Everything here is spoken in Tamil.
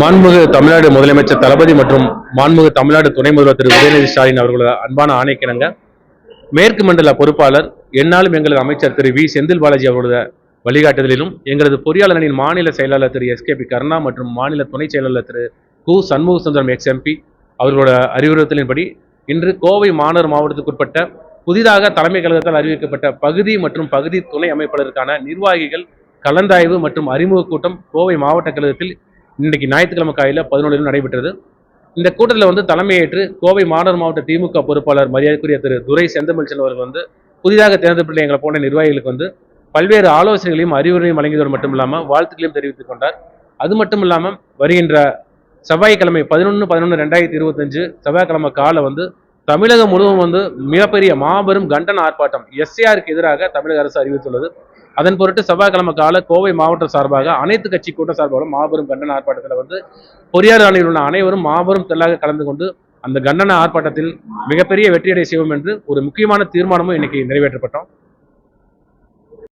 மாண்புமிகு தமிழ்நாடு முதலமைச்சர் தளபதி மற்றும் மாண்புமிகு தமிழ்நாடு துணை முதல்வர் திரு உதயநிதி ஸ்டாலின் அவர்களோட அன்பான ஆணைக்கிணங்க. மேற்கு மண்டல பொறுப்பாளர் என்னாலும் எங்களது அமைச்சர் திரு வி செந்தில் பாலாஜி அவர்களோட வழிகாட்டுதலிலும் எங்களது பொறியாளர் அணியின் மாநில செயலாளர் Thiru S K P Karuna மற்றும் மாநில துணை செயலாளர் திரு கு. சண்முக சுந்தரம் எக்ஸ் எம்பி அவர்களோட அறிவுறுத்தலின்படி இன்று கோவை மாநகர் மாவட்டத்துக்குட்பட்ட புதிதாக தலைமை கழகத்தால் அறிவிக்கப்பட்ட பகுதி மற்றும் பகுதி துணை அமைப்பாளருக்கான நிர்வாகிகள் கலந்தாய்வு மற்றும் அறிமுக கூட்டம் கோவை மாவட்ட கழகத்தில் இன்னைக்கு ஞாயிற்றுக்கிழமை காலையில் பதினொன்றிலும் நடைபெற்றது. இந்த கூட்டத்தில் வந்து தலைமையேற்று கோவை மாநகர் மாவட்ட திமுக பொறுப்பாளர் மரியாதைக்குரிய திரு துரை செந்தமிழ்ச்சன் அவர்கள் வந்து புதிதாக தேர்ந்தெடுக்கப்பட்ட எங்களை போன்ற நிர்வாகிகளுக்கு வந்து பல்வேறு ஆலோசனைகளையும் அறிவுரையும் வழங்கியதோடு மட்டும் இல்லாமல் வாழ்த்துக்களையும் தெரிவித்துக் கொண்டார். அது மட்டும் இல்லாமல் வருகின்ற செவ்வாய்க்கிழமை பதினொன்று பதினொன்று ரெண்டாயிரத்தி இருபத்தஞ்சு செவ்வாய்க்கிழமை காலை வந்து தமிழகம் முழுவதும் வந்து மிகப்பெரிய மாபெரும் கண்டன ஆர்ப்பாட்டம் எஸ்ஏஆருக்கு எதிராக தமிழக அரசு அறிவித்துள்ளது. அதன் பொருட்டு செவ்வாய்க்கிழமை கால கோவை மாவட்டம் சார்பாக அனைத்து கட்சி கூட்டம் சார்பாக மாபெரும் கண்டன ஆர்ப்பாட்டத்தில் வந்து பொறியாளர் அணியில் உள்ள அனைவரும் மாபெரும் தெல்லாக கலந்து கொண்டு அந்த கண்டன ஆர்ப்பாட்டத்தில் மிகப்பெரிய வெற்றியடை செய்வோம் என்று ஒரு முக்கியமான தீர்மானமும் இன்னைக்கு நிறைவேற்றப்பட்டோம்.